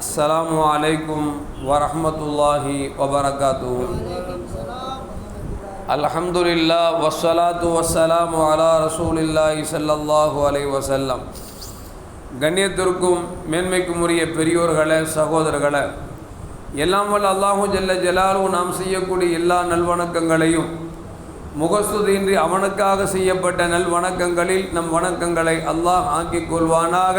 அஸ்லாம் வலைக்கும் வரமத்துல்லாஹி வபரகாத்து அலமதுல்லா வசலாத்து வசலாம் அலா ரசூலில்லாஹி சல்லாஹூ அலை வசல்லாம் கண்ணியத்திற்கும் மேன்மைக்கும் உரிய பெரியோர்களே சகோதரர்களே எல்லாம் வல்ல அல்லாஹும் ஜெல்ல ஜலாலும் நாம் செய்யக்கூடிய எல்லா நல்வணக்கங்களையும் முகஸ்துதியின்றி அவனுக்காக செய்யப்பட்ட நல்வணக்கங்களில் நம் வணக்கங்களை அல்லாஹ் ஆக்கிக் கொள்வானாக.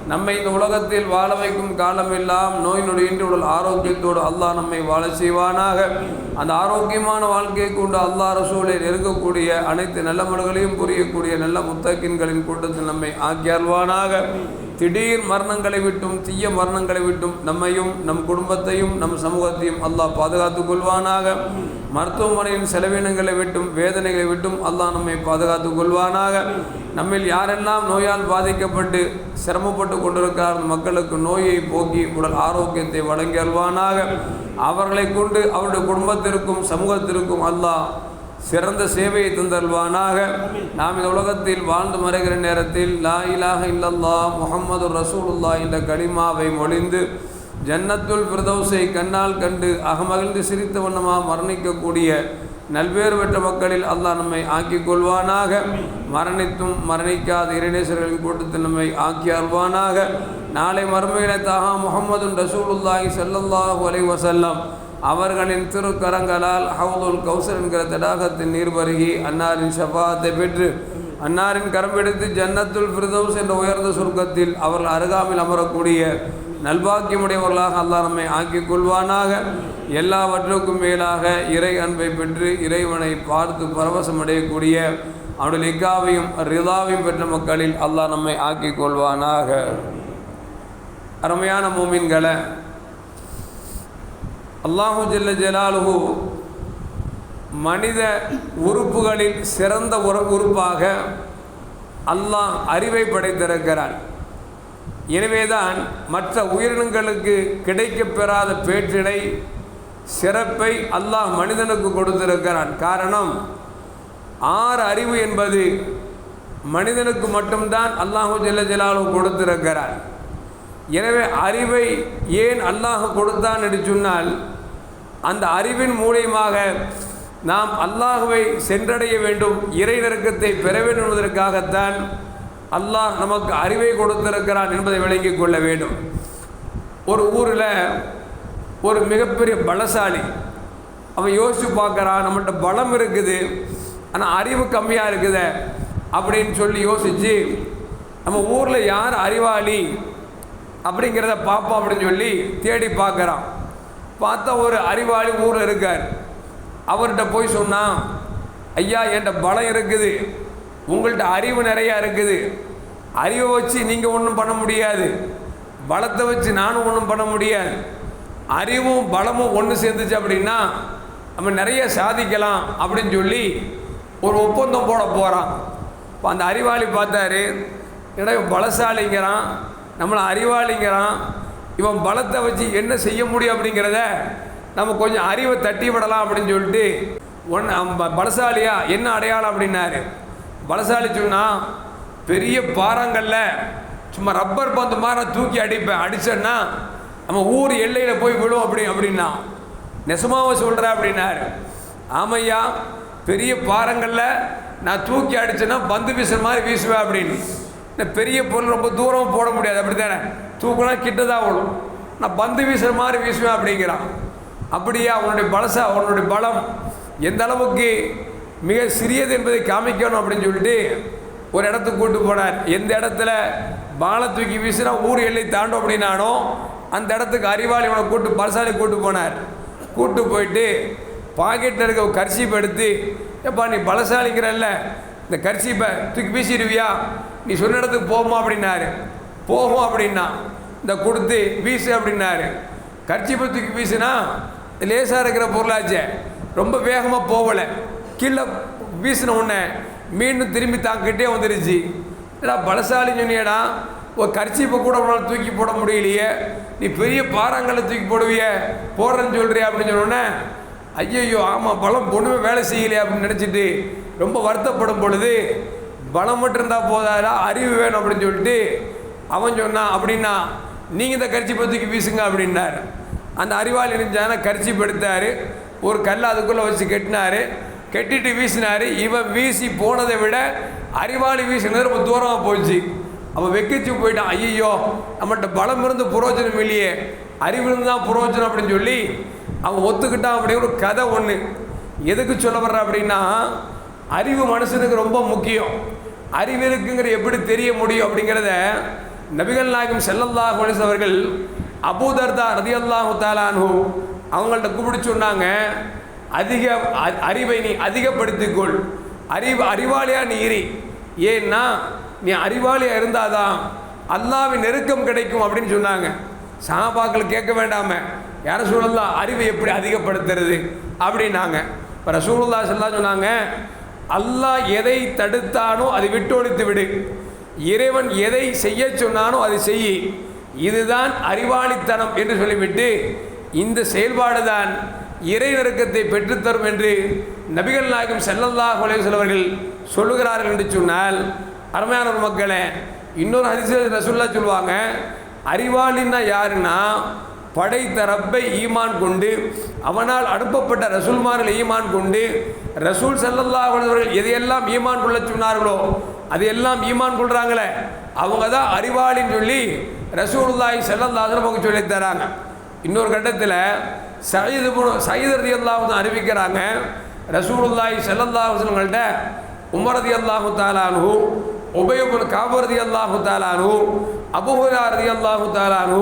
நம்மை இந்த உலகத்தில் வாழ வைக்கும் காலமெல்லாம் நோய் நொடியின்றி உடல் ஆரோக்கியத்தோடு அல்லாஹ் நம்மை வாழ செய்வானாக. அந்த ஆரோக்கியமான வாழ்க்கையை கொண்டு அல்லாஹ் ரசூலை நெருங்கக்கூடிய அனைத்து நல்ல மடுகளையும் புரியக்கூடிய நல்ல முத்தக்கின்களின் கூட்டத்தில் நம்மை ஆக்கியாழ்வானாக திடீர் மரணங்களை விட்டும் தீய மரணங்களை விட்டும் நம்மையும் நம் குடும்பத்தையும் நம் சமூகத்தையும் அல்லாஹ் பாதுகாத்துக் கொள்வானாக. மருத்துவமனையின் செலவினங்களை விட்டும் வேதனைகளை விட்டும் அல்லாஹ் நம்மை பாதுகாத்துக் கொள்வானாக. நம்மில் யாரெல்லாம் நோயால் பாதிக்கப்பட்டு சிரமப்பட்டு கொண்டிருக்கிறார் மக்களுக்கு நோயை போக்கி உடல் ஆரோக்கியத்தை வழங்கி அல்வானாக அவர்களை கொண்டு அவருடைய குடும்பத்திற்கும் சமூகத்திற்கும் அல்லாஹ் சிறந்த சேவையை தந்தல்வானாக நாம் இந்த உலகத்தில் வாழ்ந்து மறைகிற நேரத்தில் லா இலாக இல்லல்லா முகமது ரசூலுல்லா என்ற கனிமாவை மொழிந்து ஜன்னத்துல் பிரதோசை கண்ணால் கண்டு அகமகிழ்ந்து சிரித்த வண்ணமாக மரணிக்கக்கூடிய நல்வேறு பெற்ற மக்களில் அல்லாஹ் நம்மை ஆக்கிக் கொள்வானாக. மரணித்தும் மரணிக்காத இறைநேசர்களின் கூட்டத்தில் நம்மை ஆக்கி அல்வானாக நாளை மறுமையில தாகா முகமது ரசூலுல்லாஹி ஸல்லல்லாஹு அலை வஸல்லம். அவர்களின் திருக்கரங்களால் ஹவுதுல் கௌசர் என்கிற தடாகத்தின் நீர் பருகி அன்னாரின் ஷஃபாத்தை பெற்று அன்னாரின் கரம் எடுத்து ஜன்னத்துல் ஃபிர்தௌஸ் என்ற உயர்ந்த சுருக்கத்தில் அவர்கள் அருகாமையில் அமரக்கூடிய நல்பாக்கியமுடையவர்களாக அல்லாஹ் நம்மை ஆக்கிக் கொள்வானாக. எல்லாவற்றுக்கும் மேலாக இறை அன்பை பெற்று இறைவனை பார்த்து பரவசம் அடையக்கூடிய அவருடைய லிக்காவையும் ரிதாவையும் பெற்ற மக்களில் அல்லாஹ் நம்மை ஆக்கிக் கொள்வானாக. அருமையான மூமின்களை அல்லாஹு ஜெல்ல ஜலாலுஹு மனித உறுப்புகளில் சிறந்த உற உறுப்பாக அல்லாஹ் அறிவை படைத்திருக்கிறான். எனவேதான் மற்ற உயிரினங்களுக்கு கிடைக்கப் பெறாத பேற்றினை சிறப்பை அல்லாஹ் மனிதனுக்கு கொடுத்திருக்கிறான். காரணம் ஆறு அறிவு என்பது மனிதனுக்கு மட்டும்தான் அல்லாஹு ஜல்ல ஜலாலு கொடுத்திருக்கிறான் எனவே அறிவை ஏன் அல்லாஹ் கொடுத்தான் என்று சொன்னால் அந்த அறிவின் மூலியமாக நாம் அல்லாஹுவை சென்றடைய வேண்டும் இறை நெருக்கத்தை பெற வேண்டும் என்பதற்காகத்தான் அல்லாஹ் நமக்கு அறிவை கொடுத்திருக்கிறான் என்பதை விளங்கிக் கொள்ள வேண்டும். ஒரு ஊரில் ஒரு மிகப்பெரிய பலசாலி அவன் யோசித்து பார்க்குறான் நம்மகிட்ட பலம் இருக்குது ஆனால் அறிவு கம்மியாக இருக்குது அப்படின்னு சொல்லி யோசித்து நம்ம ஊரில் யார் அறிவாளி அப்படிங்கிறத பார்ப்போம் அப்படின்னு சொல்லி தேடி பார்க்குறான். பார்த்தா ஒரு அறிவாளி ஊரில் இருக்கார். அவர்கிட்ட போய் சொன்னான் ஐயா என்கிட்ட பலம் இருக்குது. உங்கள்கிட்ட அறிவு நிறையா இருக்குது. அறிவை வச்சு நீங்கள் ஒன்றும் பண்ண முடியாது. பலத்தை வச்சு நானும் ஒன்றும் பண்ண முடியாது. அறிவும் பலமும் ஒன்று சேர்ந்துச்சு அப்படின்னா நம்ம நிறைய சாதிக்கலாம் அப்படின்னு சொல்லி ஒரு ஒப்பந்தம் போட போகிறான் இப்போ அந்த அறிவாளி பார்த்தாரு. ஏன்னா இவன் பலசாலிங்கிறான். நம்மளை அறிவாளிங்கிறான். இவன் பலத்தை வச்சு என்ன செய்ய முடியும் அப்படிங்கிறத நம்ம கொஞ்சம் அறிவை தட்டி விடலாம் அப்படின்னு சொல்லிட்டு ஒன் பலசாலியா? என்ன அடையாளம்? அப்படின்னாரு. பலசாலி சொன்னால் பெரிய பாறாங்கல்ல சும்மா ரப்பர் பந்து மாதிரி நான் தூக்கி அடிப்பேன். அடித்தேன்னா நம்ம ஊர் எல்லையில் போய் விழும் அப்படி அப்படின்னா. நெசமாவை சொல்கிற அப்படின்னாரு. ஆமையா பெரிய பாறங்களில் நான் தூக்கி அடித்தேன்னா பந்து வீசுற மாதிரி வீசுவேன் அப்படின்னு. இந்த பெரிய பொருள் ரொம்ப தூரம் போட முடியாது அப்படி தானே தூக்கினா கிட்ட தான் விடும் நான் பந்து வீசுகிற மாதிரி வீசுவேன் அப்படிங்கிறான். அப்படியா உன்னுடைய பலசா உன்னுடைய பலம்? எந்த அளவுக்கு மிக சிறியது என்பதை காமிக்கணும் அப்படின்னு சொல்லிட்டு ஒரு இடத்துக்கு கூட்டு போனார். எந்த இடத்துல பாலை தூக்கி வீசினா ஊர் எல்லை தாண்டும் அப்படின்னானோ அந்த இடத்துக்கு அறிவாளி இவனை கூட்டு பலசாலி கூட்டு போனார். கூட்டு போயிட்டு பாக்கெட்டில் இருக்க ஒரு எடுத்து எப்பா நீ பலசாலிங்கிறல்ல இந்த கர்சீப்பை தூக்கி வீசிடுவியா? நீ சொன்ன இடத்துக்கு போகுமா அப்படின்னாரு. போகும் அப்படின்னா இந்த கொடுத்து வீசு அப்படின்னாரு. கர்ச்சீப்பை தூக்கி வீசுனா லேசாக இருக்கிற பொருளாச்சே. ரொம்ப வேகமாக போகலை. கீழே வீசின உடனே மீண்டும் திரும்பி தாங்கிட்டே வந்துருச்சு. ஏடா பலசாலி சொன்னியடா? ஒரு கர்ச்சீப்பை கூட உன்னால் தூக்கி போட முடியலையே. நீ பெரிய பாறாங்கல்ல தூக்கி போடுவிய. போடுறேன்னு சொல்கிறியா அப்படின்னு சொன்னோடனே ஐயையோ ஆமாம் பலம் பொண்ணுமே வேலை செய்யலையே அப்படின்னு நினச்சிட்டு ரொம்ப வருத்தப்படும் பொழுது பலம் மட்டும் இருந்தால் போதாதா அறிவு வேணும் அப்படின்னு சொல்லிட்டு அவன் சொன்னான் அப்படின்னா நீங்கள் இந்த கரிச்சிப்பை தூக்கி வீசுங்க அப்படின்னார். அந்த அறிவாளி நினைச்சான கரிச்சிப்பு எடுத்தார். ஒரு கல் அதுக்குள்ளே வச்சு கட்டினார். கெட்டிட்டு வீசினாரு. இவன் வீசி போனதை விட அறிவாளி வீசினது ரொம்ப தூரமாக போச்சு அவன் வெக்கிச்சு போயிட்டான். ஐயோ நம்மகிட்ட பலம் இருந்து புரோஜனம் இல்லையே. அறிவிலிருந்து தான் புரோஜனம் அப்படின்னு சொல்லி அவன் ஒத்துக்கிட்டான் அப்படிங்கிற ஒரு கதை ஒன்று எதுக்கு சொல்ல வர்ற அப்படின்னா அறிவு மனுஷனுக்கு ரொம்ப முக்கியம். அறிவு இருக்குங்கிற எப்படி தெரிய முடியும் அப்படிங்கிறத நபிகள் நாயகம் செல்லல்லாஹ் மனுஷன் அவர்கள் அபூதர்தா ரதியல்லாஹு தாலானு அவங்கள்ட்ட கூப்பிட்டு சொன்னாங்க. அதிக அறிவை நீ அதிகப்படுத்திக்கொள். அறிவு அறிவாளியாக நீ இரு. ஏன்னா நீ அறிவாளியா இருந்தாதான் அல்லாவின் நெருக்கம் கிடைக்கும் அப்படின்னு சொன்னாங்க. சாபாக்கள் கேட்க வேண்டாம யார சூழல்லா அறிவை எப்படி அதிகப்படுத்துறது? அப்படின்னாங்க. இப்போ ரசூலுல்லா சொல்லா சொன்னாங்க அல்லாஹ் எதை தடுத்தானோ அதை விட்டொழித்து விடு. இறைவன் எதை செய்ய சொன்னானோ அதை செய். இதுதான் அறிவாளித்தனம் என்று சொல்லிவிட்டு இந்த செயல்பாடு தான் இறைநெருக்கத்தை பெற்றுத்தரும் என்று நபிகள் நாயகம் செல்லல்லா அலைஹி அவர்கள் சொல்லுகிறார்கள் என்று சொன்னால் அருமையான ஒரு மக்களே இன்னொரு ஹரிசல் ரசுல்லா சொல்லுவாங்க அறிவாளின்னா யாருன்னா படைத்த ரப்பை ஈமான் கொண்டு அவனால் அனுப்பப்பட்ட ரசூல்மார்கள் ஈமான் கொண்டு ரசூல் செல்லல்லா அவர்கள் எதையெல்லாம் ஈமான் கொள்ள சொன்னார்களோ அதையெல்லாம் ஈமான் கொள்கிறாங்களே அவங்க தான் அறிவாளின்னு சொல்லி ரசூல்லாய் ஸல்லல்லாஹு அவங்க சொல்லித்தராங்க. தராங்க இன்னொரு கட்டத்தில் சயீது சயீத் ரதி அறிவிக்கிறாங்க ரசூலுல்லாஹி ஸல்லல்லாஹு உமரதி அல்லாஹு தாலானு உபயபுல் காபரதி அல்லாஹு தாலானு அபுஹுரா ரதி அல்லாஹு தாலானு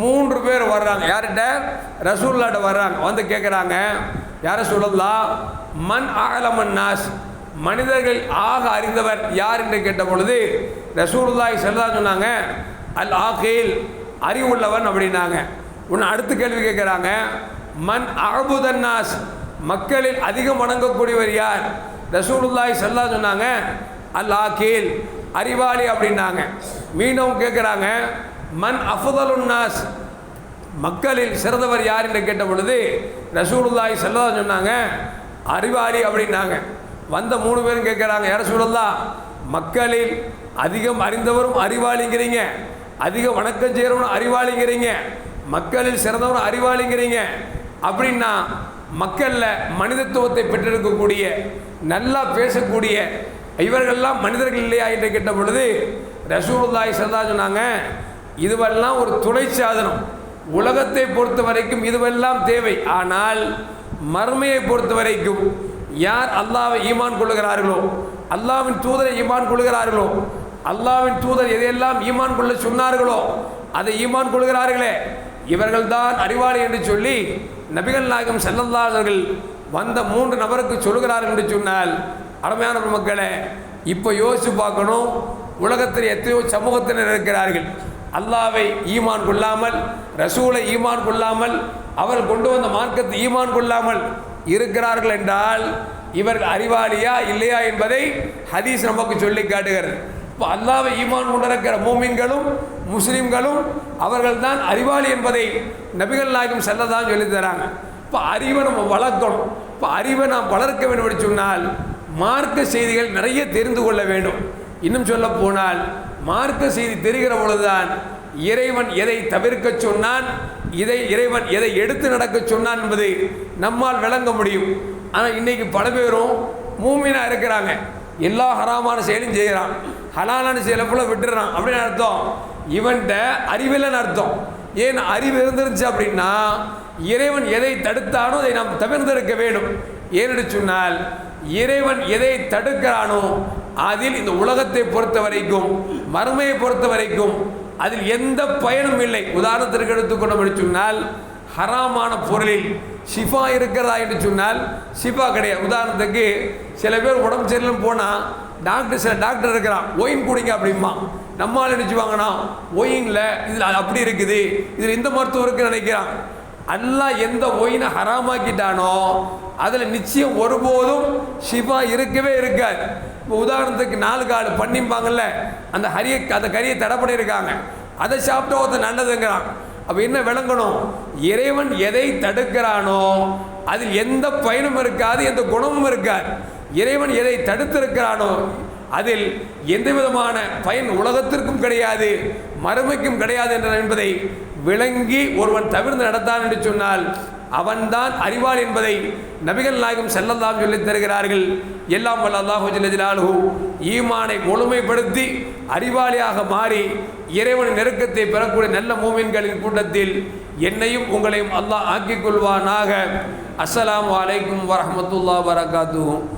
மூன்று பேர் வர்றாங்க. யார்கிட்ட? ரசூல்லாட்ட வர்றாங்க. வந்து கேட்குறாங்க யார சொல்லலாம் மன் ஆகலமன் நாஸ் மனிதர்கள் ஆக அறிந்தவர் யார்? என்று கேட்ட பொழுது ரசூலுல்லாஹி ஸல்லல்லாஹு சொன்னாங்க அல் ஆகில் அறிவுள்ளவன் அப்படின்னாங்க. உன்னை அடுத்த கேள்வி கேட்குறாங்க. மண் அபுதன்னாஸ் மக்களில் அதிகம் வணங்கக்கூடியவர் யார்? ரசூலுல்லாய் செல்லா சொன்னாங்க. அல் ஆகீல் அறிவாளி அப்படின்னாங்க. மீண்டும் கேட்குறாங்க. மன் அஃபுதலுன்னாஸ் மக்களில் சிறந்தவர் யார் என்று கேட்ட பொழுது ரசூலுல்லாய் ஸல்லல்லாஹு சொன்னாங்க. அறிவாளி அப்படின்னாங்க. வந்த மூணு பேரும் கேட்குறாங்க. யார சூழல்லா மக்களில் அதிகம் அறிந்தவரும் அறிவாளிங்கிறீங்க. அதிகம் வணக்கம் செய்கிறவனும் அறிவாளிங்கிறீங்க. மக்களில் சிறந்தவரும் அறிவாளிங்கிறீங்க. அப்படின்னா மக்களில் மனிதத்துவத்தை பெற்றிருக்கக்கூடிய நல்லா பேசக்கூடிய இவர்கள்லாம் மனிதர்கள் இல்லையா என்று கேட்ட பொழுது ரசூலுல்லாய் ஸல்லல்லாஹு சொன்னாங்க இதுவெல்லாம் ஒரு துணை சாதனம். உலகத்தை பொறுத்த வரைக்கும் இதுவெல்லாம் தேவை. ஆனால் மர்மையை பொறுத்த வரைக்கும் யார் அல்லாவை ஈமான் கொள்ளுகிறார்களோ அல்லாவின் தூதரை ஈமான் கொள்ளுகிறார்களோ அல்லாவின் தூதர் எதையெல்லாம் ஈமான் கொள்ள சொன்னார்களோ அதை ஈமான் கொள்கிறார்களே இவர்கள்தான் அறிவாளி என்று சொல்லி நபிகள் நாயகம் செல்லல்லாதவர்கள் வந்த மூன்று நபருக்கு சொல்கிறார் என்று சொன்னால் அருமையான மக்களை இப்போ யோசித்து பார்க்கணும். உலகத்தில் எத்தனையோ சமூகத்தினர் இருக்கிறார்கள். அல்லாவை ஈமான் கொள்ளாமல் ரசூலை ஈமான் கொள்ளாமல் அவர் கொண்டு வந்த மார்க்கத்தை ஈமான் கொள்ளாமல் இருக்கிறார்கள் என்றால் இவர்கள் அறிவாளியா இல்லையா என்பதை ஹதீஸ் நமக்கு சொல்லி காட்டுகிறது. இப்போ அல்லாவை ஈமான் கொண்டிருக்கிற மூமின்களும் முஸ்லீம்களும் அவர்கள்தான் அறிவாளி என்பதை நபிகள் நாயகம் செல்லதான் சொல்லி தராங்க இப்போ அறிவை நம்ம வளர்க்கணும் இப்போ அறிவை நாம் வளர்க்க வேண்டும் என்று சொன்னால் மார்க்க செய்திகள் நிறைய தெரிந்து கொள்ள வேண்டும். இன்னும் சொல்ல போனால் மார்க்க செய்தி தெரிகிற பொழுதுதான் இறைவன் எதை தவிர்க்க சொன்னான் இதை இறைவன் எதை எடுத்து நடக்க சொன்னான் என்பதை நம்மால் விளங்க முடியும். ஆனால் இன்னைக்கு பல பேரும் மூமினா இருக்கிறாங்க. எல்லா ஹராமான செயலும் செய்கிறான் ஹலாலான செயலை போல விட்டுறான் அப்படின்னு அர்த்தம். இவன்கிட்ட அறிவில்லைன்னு அர்த்தம். ஏன் அறிவு இருந்துருச்சு அப்படின்னா இறைவன் எதை தடுத்தானோ அதை நாம் தவிர்த்திருக்க வேண்டும். ஏனென்று சொன்னால் இறைவன் எதை தடுக்கிறானோ அதில் இந்த உலகத்தை பொறுத்த வரைக்கும் மறுமையை பொறுத்த வரைக்கும் அதில் எந்த பயனும் இல்லை. உதாரணத்திற்கு எடுத்துக்கொண்டோம் என்று சொன்னால் ஹராமான பொருளில் ஷிஃபா இருக்கிறதா என்று சொன்னால் ஷிஃபா கிடையாது. உதாரணத்துக்கு சில பேர் உடம்பு சரியில்லைன்னு போனால் டாக்டர் சில டாக்டர் இருக்கிறான் ஒயின் குடிங்க அப்படிமா நம்மால் நினச்சி வாங்கினா இதில் அப்படி இருக்குது இதில் இந்த மருத்துவருக்கு நினைக்கிறான் அல்லாஹ் எந்த ஒயினை ஹராமாக்கிட்டானோ அதில் நிச்சயம் ஒருபோதும் ஷிஃபா இருக்கவே இருக்காது. இப்போ உதாரணத்துக்கு நாலு காடு பண்ணிம்பாங்கல்ல அந்த ஹரியை அந்த கறியை தடை பண்ணியிருக்காங்க. அதை சாப்பிட்டா ஒருத்தர் நல்லதுங்கிறான். அப்போ என்ன விளங்கணும்? இறைவன் எதை தடுக்கிறானோ அதில் எந்த பயனும் இருக்காது எந்த குணமும் இருக்காது. இறைவன் எதை தடுத்திருக்கிறானோ அதில் எந்த விதமான பயன் உலகத்திற்கும் கிடையாது மறுமைக்கும் கிடையாது என்ற என்பதை விளங்கி ஒருவன் தவிர்த்து நடத்தான் என்று சொன்னால் அவன்தான் அறிவாள் என்பதை நபிகள் நாயகம் செல்லல்லாம் சொல்லித் தருகிறார்கள். எல்லாம் வல்ல அல்லாஹு ஈமானை முழுமைப்படுத்தி அறிவாளியாக மாறி இறைவன் நெருக்கத்தை பெறக்கூடிய நல்ல மூமின்களின் கூட்டத்தில் என்னையும் உங்களையும் அல்லாஹ் ஆக்கிக் கொள்வானாக. அஸ்ஸலாமு வரமத்துல்லா வரகாத்துவும்